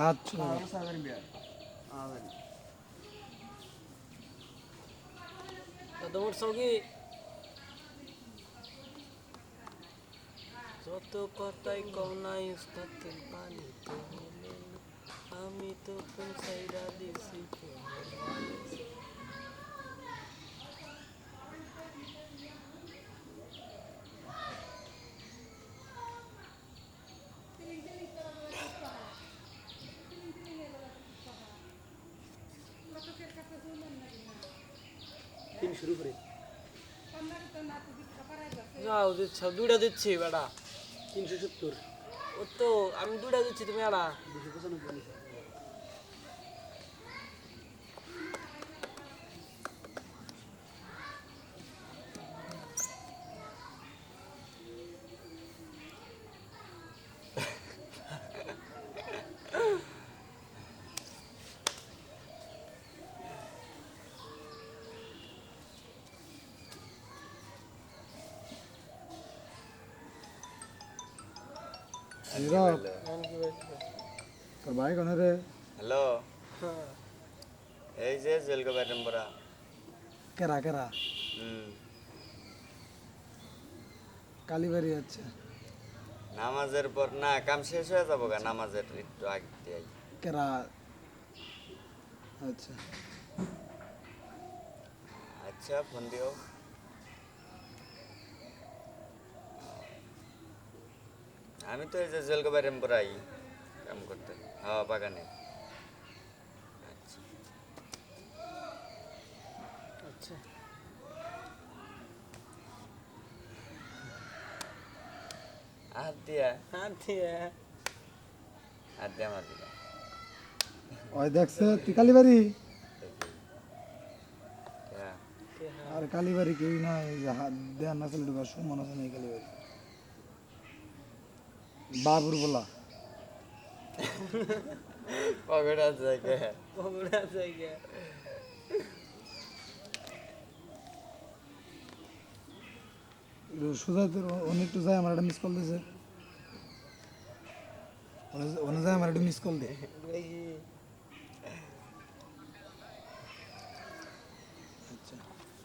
আচ্ছা। যত কথাই কম নাই উস্তাদের পানি আমি তো সাইরা দিছি। যাও দিচ্ছ দুইটা দিচ্ছি বেটা। তিনশো সত্তর। ও তো আমি দুইটা দিচ্ছি তুমি আড়া। দুশো পঁচানব্বই। নীরব তোর ভাই কোনে রে হ্যালো এই যে জেলগো ব্যাটম্বরা কেরা কেরা হুম কালীবাড়ি যাচ্ছে নামাজের পর না কাম শেষ হয়ে যাব গা নামাজের একটু আগে দিয়ে কেরা আচ্ছা আচ্ছা ফোন দিও আমি তো এই যে জেলগো ব্যাটম্বরাই কাম করতে হ্যাঁ বাগানে। আচ্ছা। আচ্ছা হাত দিয়া? দিয়ে। হাত দিয়া দিলা ওই দেখছে তুই কালীবাড়ি? হ্যাঁ আর কালীবাড়ি কেউই না এই যে হাত দেওয়ার না চলে ঢুকার সুমন আছে না এই কালীবাড়ি? বাবুর বলা। পগড়া জায়গা পগড়া জায়গা একটু যায় আমার একটা মিস কল দিয়েছে ওনে যায় আমার একটা মিস কল